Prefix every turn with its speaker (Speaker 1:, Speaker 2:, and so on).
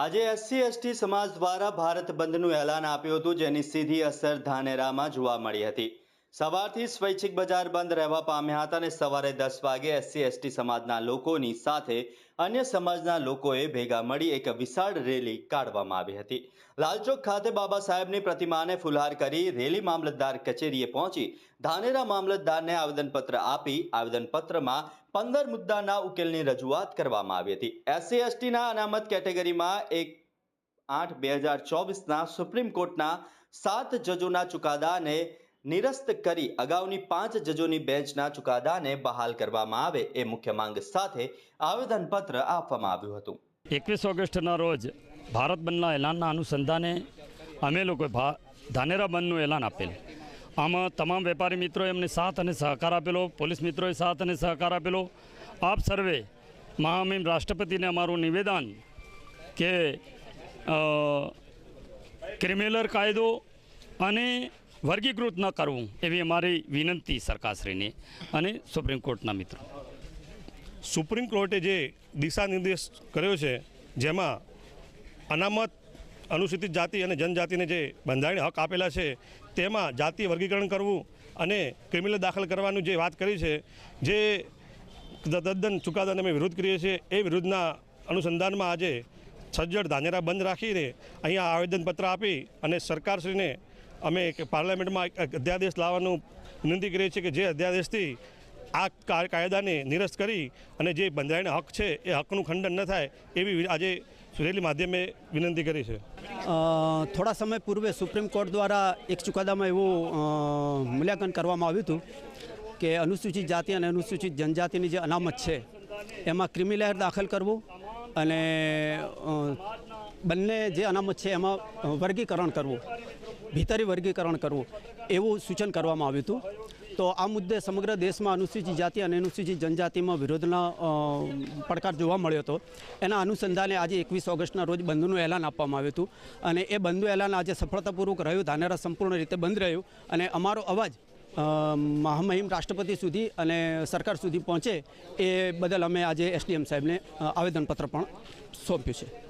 Speaker 1: આજે SC, ST સમાજ દ્વારા ભારત બંધનું એલાન આપ્યું હતું, જેની સીધી અસર ધાનેરામાં જોવા મળી હતી. સવારથી સ્વૈચ્છિક બજાર બંધ રહેવા પામ્યા હતા અને સવારે દસ વાગે એસસી, એસટી સમાજના લોકોની સાથે અન્ય સમાજના લોકોએ ભેગા મળી એક વિશાળ રેલી કાઢવામાં આવી હતી. લાલચોક ખાતે બાબા સાહેબની પ્રતિમાને ફુલહાર કરી રેલી મામલતદાર કચેરીએ પહોંચી ધાનેરા મામલતદારને આવેદનપત્ર આપી આવેદનપત્રમાં પંદર મુદ્દાના ઉકેલની રજૂઆત કરવામાં આવી હતી. એસસી, એસટીના અનામત કેટેગરીમાં એક આઠ, બે હજાર ચોવીસના સુપ્રીમ કોર્ટના સાત જજોના ચુકાદાને નિરસ્ત કરી અગાઉની પાંચ જજોની બેન્ચના ચુકાદાને બહાલ કરવામાં આવે એ મુખ્ય માંગ સાથે આવેદનપત્ર આપવામાં આવ્યું હતું.
Speaker 2: એકવીસ ઓગસ્ટના રોજ ભારત બંધના એલાનના અનુસંધાને અમે લોકોએ ધાનેરા બંધનું એલાન આપેલ. આમાં તમામ વેપારી મિત્રોએ અમને સાથ અને સહકાર આપેલો, પોલીસ મિત્રોએ સાથ અને સહકાર આપેલો. આપ સર્વે મહામહિમ રાષ્ટ્રપતિને અમારું નિવેદન કે ક્રિમિનલ કાયદો અને વર્ગીકૃત ન કરવું એવી અમારી વિનંતી સરકારશ્રીને અને સુપ્રીમ કોર્ટના મિત્રો.
Speaker 3: સુપ્રીમ કોર્ટે જે દિશા નિર્દેશ કર્યો છે, જેમાં અનામત, અનુસૂચિત જાતિ અને જનજાતિને જે બંધારણીય હક આપેલા છે, તેમાં જાતિ વર્ગીકરણ કરવું અને ક્રિમિનલ દાખલ કરવાનું જે વાત કરી છે, જે તદ્દન ચુકાદાને અમે વિરોધ કરીએ છીએ, એ વિરુદ્ધના અનુસંધાનમાં આજે સજ્જડ ધાનેરા બંધ રાખીને અહીંયા આવેદનપત્ર આપી અને સરકારશ્રીને અમે પાર્લામેન્ટમાં અધ્યાદેશ લાવવાનું વિનંતી કરીએ છીએ કે જે અધ્યાદેશથી આ કાયદાને નિરસ્ત કરી અને જે બંધારણીય હક છે એ હકનું ખંડન ન થાય એવી આજે રેલી માધ્યમે વિનંતી કરી છે.
Speaker 4: થોડા સમય પૂર્વે સુપ્રીમ કોર્ટ દ્વારા એક ચુકાદામાં એવું મૂલ્યાંકન કરવામાં આવ્યું હતું કે અનુસૂચિત જાતિ અને અનુસૂચિત જનજાતિની જે અનામત છે, એમાં ક્રિમિલેયર દાખલ કરવું અને બંને જે અનામત છે એમાં વર્ગીકરણ કરવું, ભીતરી વર્ગીકરણ કરવું, એવું સૂચન કરવામાં આવ્યું હતું. તો આ મુદ્દે સમગ્ર દેશમાં અનુસૂચિત જાતિ અને અનુસૂચિત જનજાતિમાં વિરોધના પડકાર જોવા મળ્યો હતો. એના અનુસંધાને આજે એકવીસ ઓગસ્ટના રોજ બંધનું એલાન આપવામાં આવ્યું હતું અને એ બંધનું એલાન આજે સફળતાપૂર્વક રહ્યું, ધાનેરા સંપૂર્ણ રીતે બંધ રહ્યું અને અમારો અવાજ મહામહિમ રાષ્ટ્રપતિ સુધી અને સરકાર સુધી પહોંચે એ બદલ અમે આજે એસડીએમ સાહેબને આવેદનપત્ર પણ સોંપ્યું છે.